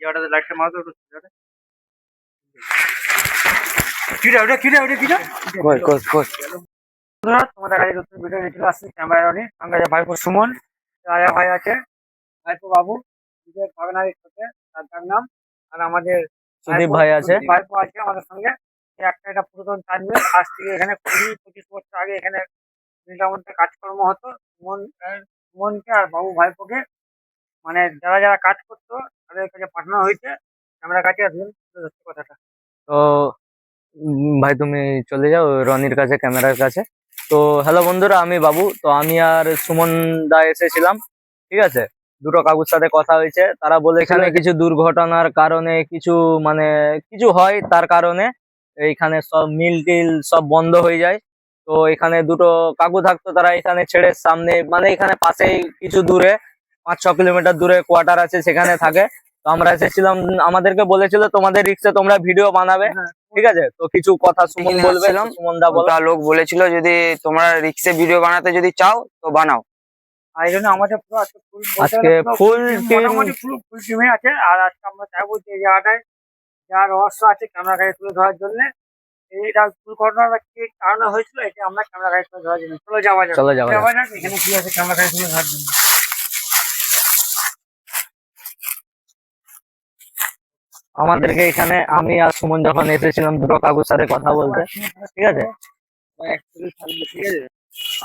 জায়গাটাতে লাইটটা মারতো একটু জায়গাটা কিরা ওটা কিরা ওটা কিরা? কই কই কই? বন্ধুরা তোমাদের নতুন ভিডিও নিয়ে চলে আসছি ভাইপো সুমন রাজা ভাই আছে ভাইপো বাবু। নিজের সাথে তার তার নাম। আর আমাদের সুদীপ ভাইপো- ভাই আছে। ভাইপো আছে আমাদের সঙ্গে। একটা এটা পুরাতন আজ থেকে এখানে কুড়ি পঁচিশ বছর আগে এখানে কাজকর্ম হতো। সুমন সুমনকে আর বাবু ভাইপোকে মানে যারা যারা কাজ করতো তাদের কাছে পাঠানো হয়েছে। ক্যামেরার কাছে আসবেন কথাটা। তো উম, ভাই তুমি চলে যাও রনির কাছে ক্যামেরার কাছে। তো হ্যালো বন্ধুরা আমি বাবু। তো আমি আর সুমন দা এসেছিলাম ঠিক আছে? দুটো কাকুর সাথে কথা হয়েছে। তারা বলে এখানে কিছু দুর্ঘটনার কারণে কিছু মানে কিছু হয় তার কারণে। এইখানে সব মিল টিল সব বন্ধ হয়ে যায়। তো এখানে দুটো কাকু থাকতো তারা এখানে ছেড়ে সামনে মানে এখানে পাশেই কিছু দূরে। পাঁচ ছ কিলোমিটার দূরে কোয়ার্টার আছে সেখানে থাকে। তো আমরা এসেছিলাম আমাদেরকে বলেছিল তোমাদের রিক্সে তোমরা ভিডিও বানাবে। হ্যাঁ। ঠিক আছে? তো কিছু কথা সুমন এখানে বলবে আসছিলাম। সুমন দা বলো। লোক বলেছিল যদি তোমরা রিক্সে ভিডিও বানাতে যদি চাও তো বানাও। আমাদের আজকে ফুল ফুল টিম আছে। আর আজকে আমরা চাইব যে এই জায়গাটায় যা রহস্য আছে ক্যামেরা গাড়ি তুলে ধরার জন্য। এইটা দুর্ঘটনাটা কি কারণে হয়েছিল এটা আমরা ক্যামেরা গাড়ি তুলে ধরার জন্য। চলো যাওয়া যাক। চলো যাওয়া যাক। এখানে কি আছে ক্যামেরা গাড়ি তুলে ধরার জন্য। আমাদেরকে এখানে আমি আর সুমন যখন এসেছিলাম দুটো কাকুর সাথে কথা বলতে ঠিক আছে? ঠিক আছে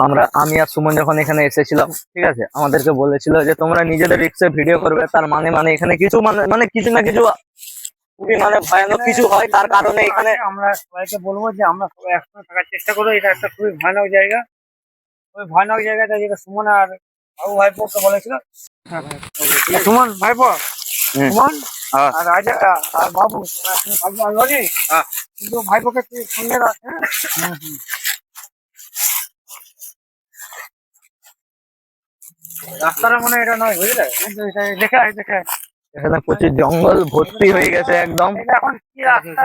আমরা আমি আর সুমন যখন এখানে এসেছিলাম ঠিক আছে? আমাদেরকে বলেছিল যে তোমরা নিজেদের রিক্সে ভিডিও করবে তার মানে মানে এখানে কিছু মানে মানে কিছু না কিছু খুবই মানে ভয়ানক কিছু হয় তার কারণে এখানে আমরা সবাইকে বলব যে আমরা সবাই একসঙ্গে থাকার চেষ্টা করব এটা একটা খুবই ভয়ানক জায়গা। ওই ভয়ানক জায়গাটা যেটা সুমন আর বাবু ভাইপোকে বলেছিল। সুমন ভাইপো? সুমন। আর রাজা আর বাবু তোমরা একসঙ্গে থাকবে আনলোনি হ্যাঁ। কিন্তু ভাইপোকে তুই সঙ্গে রাখ হ্যাঁ? রাস্তাটা মনে এটা নয় বুঝলে। এখানে প্রচুর জঙ্গল ভর্তি হয়ে গেছে একদম।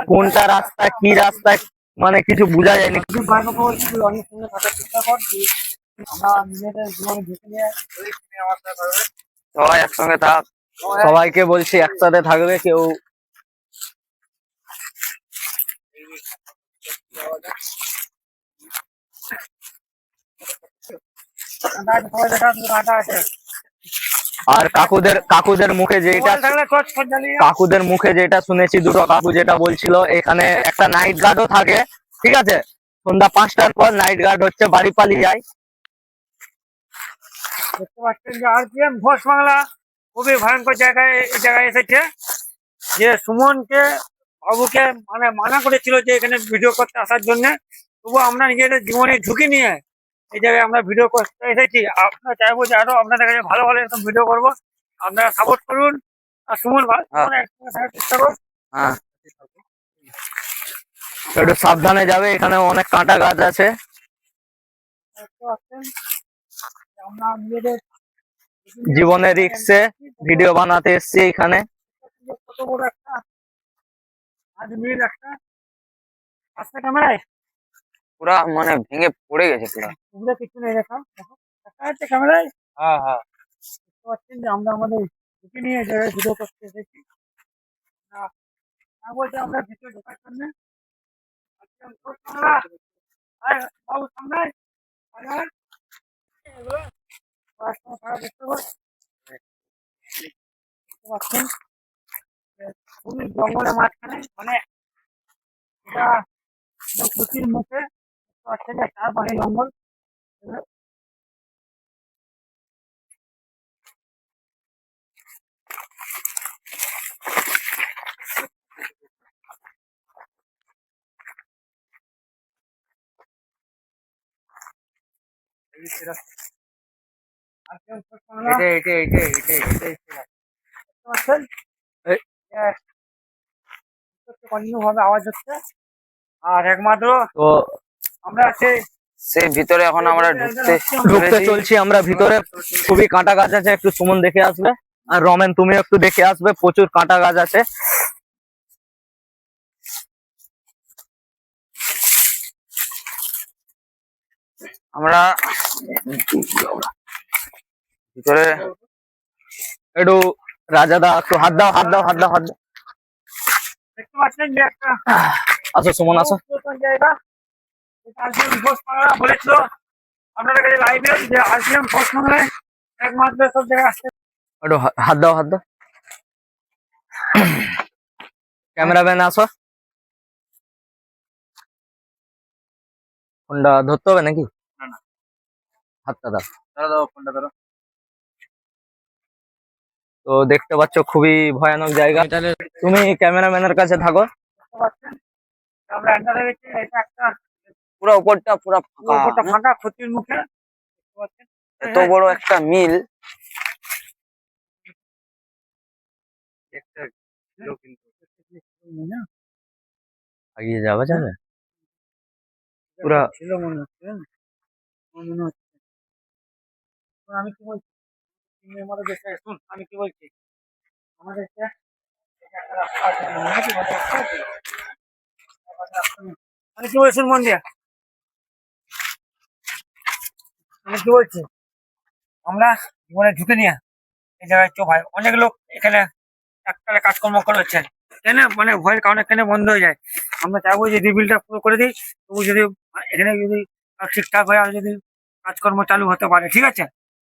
কোনটা রাস্তা কি রাস্তা মানে কিছু বোঝা যায়নি। সবাই একসঙ্গে থাক। সবাইকে বলছি একসাথে থাকবে কেউ আর কাকুদের কাকুদের মুখে যেটা কাকুদের মুখে যেটা শুনেছি দুটো কাকু যেটা বলছিল এখানে একটা নাইট গার্ডও থাকে ঠিক আছে? সন্ধ্যা পাঁচটার পর নাইট গার্ড হচ্ছে বাড়ি পালিয়ে যায়। দেখতে পাচ্ছেন যে ঘোষ বাংলা। খুবই ভয়ঙ্কর জায়গায় এই জায়গায় এসেছে। যে সুমনকে বাবুকে মানে মানা করেছিল যে এখানে ভিডিও করতে আসার জন্য। তবু আমরা নিজেদের জীবনে ঝুঁকি নিয়ে এই জায়গায় আমরা ভিডিও করতে এসেছি। আপনারা চাইব যে আরও আপনাদের কাছে ভালো ভালো এরকম ভিডিও করব। আপনারা সাপোর্ট করুন। আর সুমন ভাই হ্যাঁ। চেষ্টা করুন। হ্যাঁ। একটু সাবধানে যাবে এখানে অনেক কাঁটা গাছ আছে। আমরা নিজেদের জীবনের রিক্সে ভিডিও বানাতে এসছি এখানে। পুরা মানে ভেঙে পড়ে গেছে পুরা। কিছু নেই দেখা যাচ্ছে ক্যামেরায়। হ্যাঁ হ্যাঁ। দেখতে পাচ্ছেন যে আমরা আমাদের ঝুঁকি নিয়ে জায়গায় ভিডিও করতে এসেছি না আমরা ভিডিও ঢোকার জন্য। বাবু সামনে দেখতে পাচ্ছ? পাচ্ছেন খুবই জঙ্গলের মাঝখানে মানে এটা প্রচুর মুখে পাচ্ছেন যে জঙ্গল এই সেরা আর কেউ ছোট ক্যামেরা এটা এটা এটা এটা এটা দেখতে পাচ্ছেন? এই। কন্টিনিউ ভাবে আওয়াজ হচ্ছে। আর একমাত্র তো আমরা সেই ভিতরে এখন আমরা ঢুকতে ঢুকতে চলছি। আমরা ভিতরে খুবই কাঁটা গাছ আছে একটু সুমন দেখে আসবে। আর রমেন তুমি একটু দেখে আসবে প্রচুর কাঁটা গাছ আছে। আমরা ভিতরে একটু রাজা দা একটু হাত দাও হাত দাও হাত দাও হাত দাও দেখতে পাচ্ছেন যে একটা আসো সুমন আসো নতুন জায়গা এটা আরপিএম ঘোষ বাংলা বলেছিল আপনাদের কাছে লাইভে যে আরপিএম ঘোষ বাংলায় একমাত্র সব জায়গায় আসতে একটু হা- হাত দাও হাত দাও ক্যামেরাম্যান আসো ফোনটা ধরতে হবে নাকি না, না। হাতটা দাও দাদা দাও ফোনটা ধরো তো দেখতে পাচ্ছ খুবই ভয়ানক জায়গা। তুমি ক্যামেরাম্যানের কাছে থাকো। পুরো উপরটা পুরো ফাঁকা। ফাঁকা ক্ষতির মুখে। এত বড় একটা মিল। যাওয়া যাবে? পুরা ছিল মনে হচ্ছে মনে হচ্ছে। আমি কি বলছি? আমি কি বলছি? একটা মনে দিয়া আমি কি বলছি? আমরা জীবনে ঢুকে নিয়ে এই জায়গায় চো ভাই অনেক লোক এখানে এককালে কাজকর্ম করেছেন। কেন মানে ভয়ের কারণে কেন বন্ধ হয়ে যায়। আমরা চাইব যে রিবিলটা পুরো করে দিই। তবু যদি এখানে যদি ঠিকঠাক হয়ে যদি কাজকর্ম চালু হতে পারে, ঠিক আছে?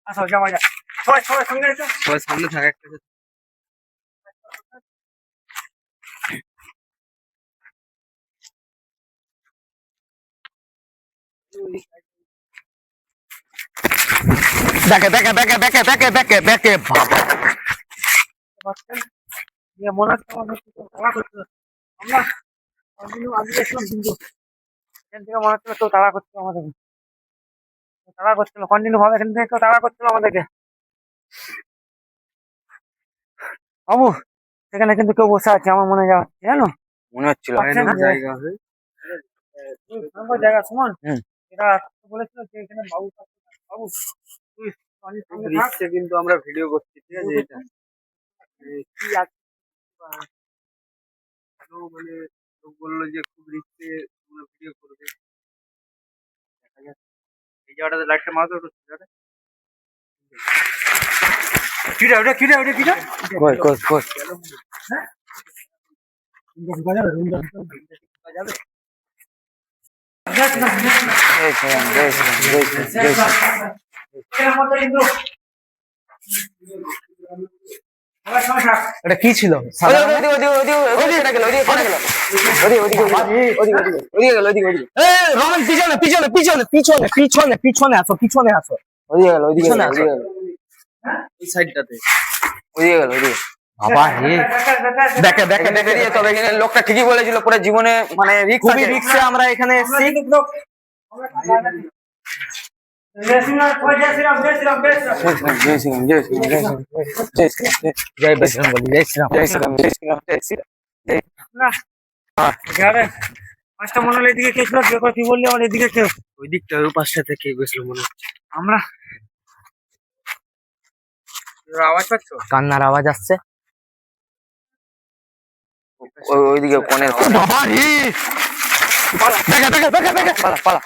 আসো, যাওয়া যাক। সবাই সামনে থাকে একটা দেখে দেখে দেখে দেখে দেখে দেখে দেখে মনে হচ্ছে আমরা আগে কিন্তু। এখান থেকে মনে হচ্ছিল কেউ তাড়া করছিল আমাদেরকে। তাড়া করছিল কন্টিনিউ ভাবে এখান থেকে কেউ তাড়া করছিল আমাদেরকে। বাবু সেখানে কিন্তু কেউ বসে আছে আমার মনে যাচ্ছে জানো? মনে হচ্ছিল জায়গা। সুমন। এটা বলেছিল যে এখানে বাবু। বাবু তুই কিন্তু আমরা ভিডিও করছি ঠিক আছে এটা। কি আছে? মানে লোক বলল যে খুব রিস্কে তোমরা ভিডিও করবে। দেখা যাক। এই জায়গাটাতে লাইটটা মারতো একটু। কিরে ওটা কিরে ওটা কিরে? কই কই। এটা কি ছিল? ওদিকে ওদিকে ওদিকে ওদিকে ওদিকে কেটে গেল ওদিকে কেটে গেল। ওদিকে ওদিকে ওদিকে ওদিকে ওদিকে গেল ওদিকে ওদিকে। এ রমেন পিছনে পিছনে পিছনে পিছনে পিছনে পিছনে আসো। পিছনে আসো ওদিকে গেল ওদিকে গেল। সাইডটাতে গেল ওদিকে বাবা হে দেখে দেখে এখানে দেখে বেরিয়ে তবে এখানে লোকটা ঠিকই বলেছিল পুরো জীবনে মানে রিক্স খুবই রিক্সে আমরা এখানে এসেছি পাঁচটা মনে হলো এদিকে কে ছিল কেউ কি বললি আমার এদিকে কেউ ওই দিকটা ওই পাশটা থেকে গেছিল মনে আমরা কান্নার আওয়াজ আসছে ওই ওইদিকে দেখে পালা